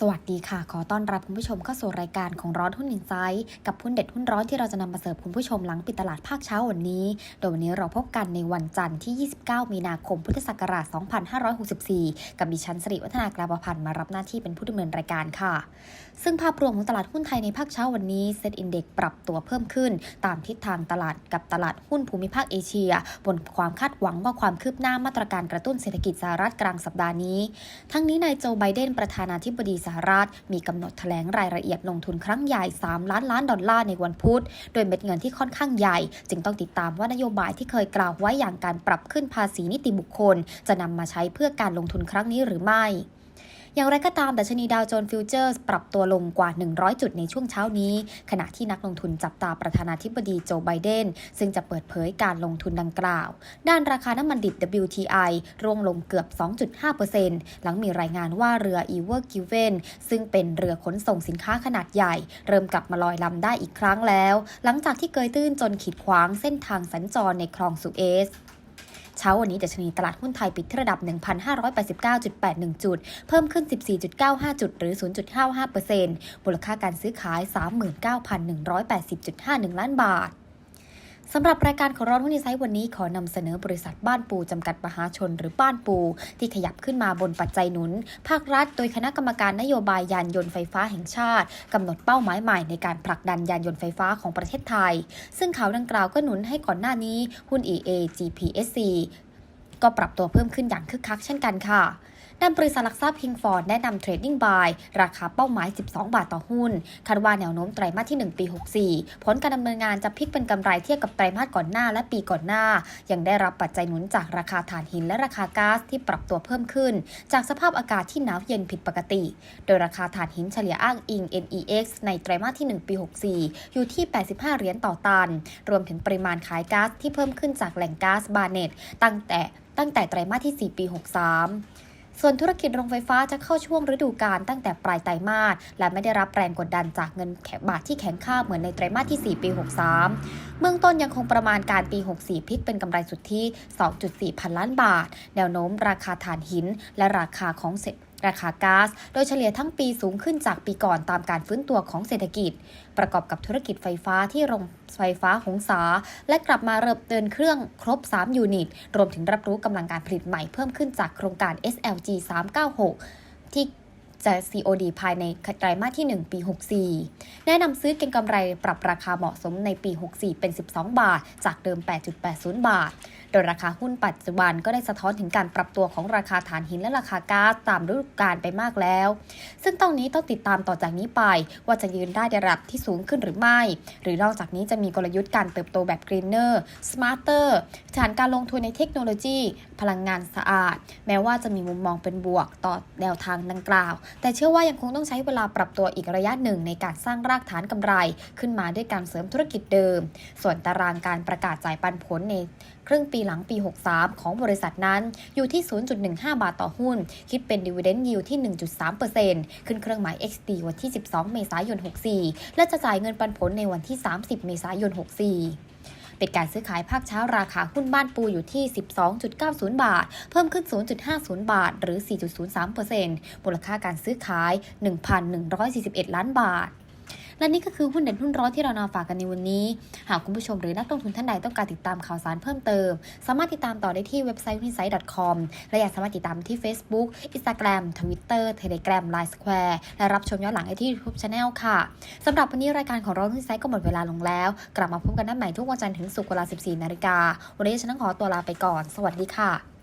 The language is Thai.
สวัสดีค่ะ ขอต้อนรับคุณผู้ชมเข้าสู่รายการของร้อนหุ้นอินไซต์กับหุ้นเด็ดหุ้นร้อนที่เราจะนำมาเสิร์ฟคุณผู้ชมหลังปิดตลาดภาคเช้าวันนี้ โดยวันนี้เราพบกันในวันจันทร์ที่ 29 มีนาคมพุทธศักราช 2564 กับดิฉันสิริวัฒนากราบพันธ์มารับหน้าที่เป็นผู้ดำเนินรายการค่ะ ซึ่งภาพรวมของตลาดหุ้นไทยในภาคเช้าวันนี้เซ็ตอินเด็กปรับตัวเพิ่มขึ้น ตามทิศทางตลาดกับตลาดหุ้นภูมิภาคเอเชีย บนความคาดหวังว่าความคืบหน้ามาตรการกระตุ้นเศรษฐกิจสหรัฐกลางสัปดาห์นี้ ทั้งนี้นายโจไบเดนประธานาธิบดีสหรัฐ มีกำหนดแถลงรายละเอียดลงทุนครั้งใหญ่ 3 ล้านล้านดอลลาร์ในวันพุธ โดยเม็ดเงินที่ค่อนข้างใหญ่ จึงต้องติดตามว่านโยบายที่เคยกล่าวไว้อย่างการปรับขึ้นภาษีนิติบุคคล จะนำมาใช้เพื่อการลงทุนครั้งนี้หรือไม่ อย่างไรก็ตามดัชนีดาวโจนส์ฟิวเจอร์สปรับตัวลงกว่า 100 จุดในช่วงเช้านี้ ขณะที่นักลงทุนจับตาประธานาธิบดีโจไบเดน ซึ่งจะเปิดเผยการลงทุนดังกล่าว ด้านราคาน้ำมันดิบ WTI ร่วงลงเกือบ 2.5%หลังมีรายงานว่าเรือ e v e r g i v e n ซึ่งเป็นเรือขนส่งสินค้าขนาดใหญ่ เริ่มกลับมาลอยลำได้อีกครั้งแล้ว หลังจากที่เกยตื้นจนขีดขวางเส้นทางสัญจรในคลองสุเอซ เช้าวันนี้ดัชนีตลาดหุ้นไทยปิดที่ระดับ 1,589.81 จุด เพิ่มขึ้น 14.95 จุด หรือ 0.55%มูลค่าการซื้อขาย 39,180.51 ล้านบาท สำหรับรายการของร้อนหุ้นนิไซต์วันนี้ขอนำเสนอบริษัทบ้านปู จำกัดมหาชนหรือบ้านปู ที่ขยับขึ้นมาบนปัจจัยหนุน ภาครัฐ โดยคณะกรรมการนโยบายยานยนต์ไฟฟ้าแห่งชาติกำหนดเป้าหมายใหม่ในการผลักดันยานยนต์ไฟฟ้าของประเทศไทย ซึ่งข่าวดังกล่าวก็หนุนให้ก่อนหน้านี้หุ้น EA GPSC ก็ปรับตัวเพิ่มขึ้นอย่างคึกคักเช่นกันค่ะด้านบริษัทหลักทรัพย์พิงฟอร์ดแนะนำเทรดดิ้งบายราคาเป้าหมาย 12 บาทต่อหุ้น คาดว่าแนวโน้มไตรมาสที่ 1 ปี 64 ผลการดำเนินงานจะพลิกเป็นกำไรเทียบกับไตรมาสก่อนหน้าและปีก่อนหน้า ยังได้รับปัจจัยหนุนจากราคาถ่านหินและราคาก๊าซที่ปรับตัวเพิ่มขึ้น จากสภาพอากาศที่หนาวเย็นผิดปกติ โดยราคาถ่านหินเฉลี่ยอ้างอิง NEX ในไตรมาสที่ 1 ปี 64 อยู่ที่ 85 เหรียญต่อตัน รวมถึงปริมาณขายก๊าซที่เพิ่มขึ้นจากแหล่งก๊าซบาเนตตั้งแต่ตั้งแต่ไตรมาสที่ 4 ปี 63 ส่วนธุรกิจโรงไฟฟ้าจะเข้าช่วงฤดูกาลตั้งแต่ปลายไตรมาสและไม่ได้รับแรงกดดันจากเงินแบาทที่แข็งค่าเหมือนในไตรมาสที่ 4 ปี 63 เบื้องต้นยังคงประมาณการปี 64 พลิกเป็นกำไรสุทธิ 2.4 พันล้านบาท แนวโน้มราคาถ่านหินและราคาของเศ ราคาก๊าซโดยเฉลี่ยทั้งปีสูงขึ้นจากปีก่อนตามการฟื้นตัวของเศรษฐกิจ ประกอบกับธุรกิจไฟฟ้าที่โรงไฟฟ้าหงสา และกลับมาเริ่มเดินเครื่องครบ 3 ยูนิต รวมถึงรับรู้กำลังการผลิตใหม่เพิ่มขึ้นจากโครงการ SLG 396 ที่ จะ COD ภายในไตรมาสที่ 1 ปี 64 แนะนำซื้อเก็งกำไรปรับราคาเหมาะสมในปี 64 เป็น 12 บาท จากเดิม 8.80 บาท โดยราคาหุ้นปัจจุบันก็ได้สะท้อนถึงการปรับตัวของราคาถ่านหินและราคาก๊าซตามฤดูกาลไปมากแล้ว ซึ่งตรงนี้ต้องติดตามต่อจากนี้ไป ว่าจะยืนได้ในระดับที่สูงขึ้นหรือไม่ หรือนอกจากนี้จะมีกลยุทธ์การเติบโตแบบ greener smarter ฐานการลงทุนในเทคโนโลยี พลังงานสะอาด แม้ว่าจะมีมุมมองเป็นบวกต่อแนวทางดังกล่าวแต่เชื่อว่ายังคงต้องใช้เวลาปรับตัวอีกระยะหนึ่งในการสร้างรากฐานกำไร ขึ้นมาด้วยการเสริมธุรกิจเดิม ส่วนตารางการประกาศจ่ายปันผลในครึ่งปีหลังปี 63 ของบริษัทนั้นอยู่ที่ 0.15 บาทต่อหุ้น คิดเป็น dividend yield ที่ 1.3%ขึ้นเครื่องหมาย XD วันที่ 12 เมษายน 64 และจะจ่ายเงินปันผลในวันที่ 30 เมษายน 64 เป็นการซื้อขายภาคเช้าราคาหุ้นบ้านปูอยู่ที่ 12.90 บาท เพิ่มขึ้น 0.50 บาท หรือ 4.03%มูลค่าการซื้อขาย 1,141 ล้านบาท และนี่ก็คือหุ้นเด่นหุ้นร้อนที่เรานำฝากกันในวันนี้ หากคุณผู้ชมหรือนักลงทุนท่านใดต้องการติดตามข่าวสารเพิ่มเติม สามารถติดตามต่อได้ที่เว็บไซต์ w i n s i t e c o m และอยากสามารถติดตามที่ Facebook Instagram Twitter Telegram Line Square และรับชมย้อนหลังได้ที่ YouTube Channel ค่ะสำหรับวันนี้รายการของเราหุ้นไซต์ก็หมดเวลาลงแล้ว กลับมาพบกันได้ใหม่ทุกวันจันทร์ถึงศุกร์เวลา 14 นาฬิกาวันนี้ฉันต้องขอตัวลาไปก่อน สวัสดีค่ะ